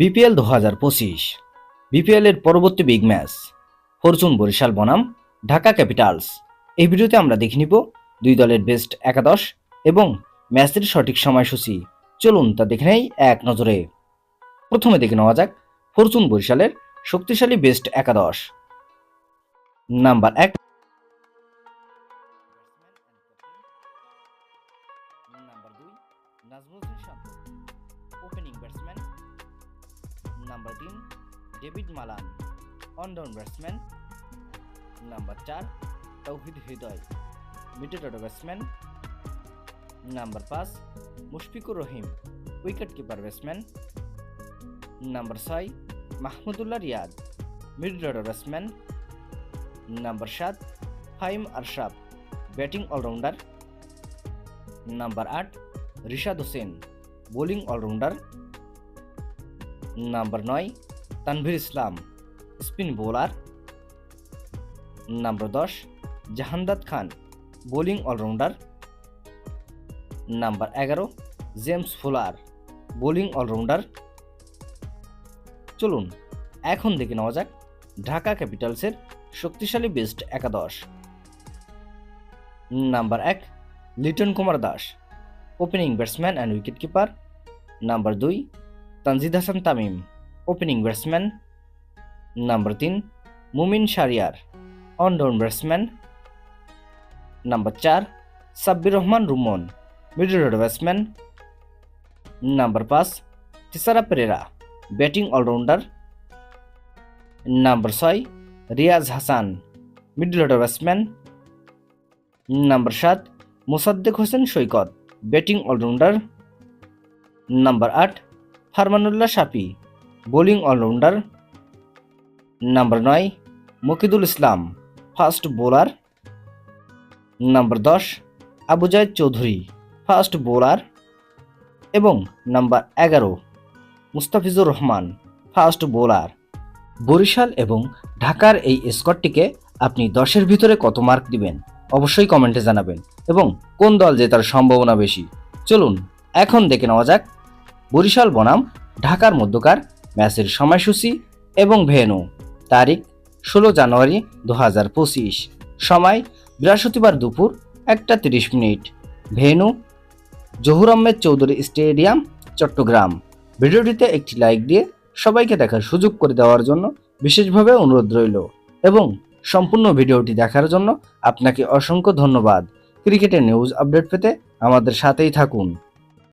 BPL দু হাজার পঁচিশ। বিপিএল এর পরবর্তী বিগ ম্যাচ, ফরচুন বরিশাল বনাম, ঢাকা ক্যাপিটালস। এই ভিডিওতে আমরা দেখে নিব দুই দলের বেস্ট একাদশ এবং ম্যাচের সঠিক সময়সূচি। চলুন তা দেখে নেই এক নজরে। প্রথমে দেখে নেওয়া যাক ফরচুন বরিশালের শক্তিশালী বেস্ট একাদশ। নাম্বার এক। নাম্বার দুই ওপেনিং ব্যাটসম্যান নাম্বার তিন David Malan one down batsman number চার Towhid Hridoy middle batsman number পাঁচ Mushfiqur Rahim wicket keeper batsman number ছয় Mahmudullah Riyad middle order batsman number সাত ফাইম আরশাব ব্যাটিং অলরাউন্ডার নাম্বার আট Rishad Hossain bowling allrounder number নয়, Tanvir Islam, spin bowler. Number দশ Jahandad Khan, bowling allrounder. Number এগারো, James Fuller, bowling allrounder. চলুন, এখন দেখে নেওয়া যাক ঢাকা ক্যাপিটালসের শক্তিশালী বেস্ট একাদশ। নাম্বার এক, Liton Kumar Das, opening batsman and wicket keeper number দুই Tanzid Hasan Tamim opening batsman number তিন, Mumin Shahriar one down batsman number চার, Sabbir Rahman Rumon middle order batsman number পাঁচ, Thisara Perera batting allrounder number ছয়, Riaz Hasan middle order batsman number সাত, Mosaddek Hossain Saikat batting allrounder number আট Farmanullah Shafi bowling allrounder. Number নয়, Mukidul Islam, fast bowler. Number দশ, Abu Jayed Chowdhury, fast bowler. এবং number এগারো, Mustafizur Rahman, fast bowler. Barishal এবং ঢাকার এই স্কোরটিকে আপনি দশের ভিতরে কত মার্ক দিবেন, অবশ্যই কমেন্টে জানাবেন। এবং কোন দল জেতার সম্ভাবনা বেশি? চলুন, এখন দেখে নেওয়া যাক বরিশাল বনাম, ঢাকার মধ্যকার, ম্যাচের সময়সূচি এবং ভেনু তারিখ, ষোলো জানুয়ারি দু হাজার পঁচিশ। সময়, বৃহস্পতিবার দুপুর একটা তিরিশ minute. Venue Zahur Ahmed Chowdhury stadium, Chattogram. ভিডিওটিতে একটি লাইক দিয়ে সবাইকে দেখার সুযোগ করে দেওয়ার জন্য বিশেষভাবে অনুরোধ রইল এবং সম্পূর্ণ ভিডিওটি দেখার জন্য আপনাকে অসংখ্য ধন্যবাদ। ক্রিকেটের নিউজ আপডেট পেতে আমাদের সাথেই থাকুন।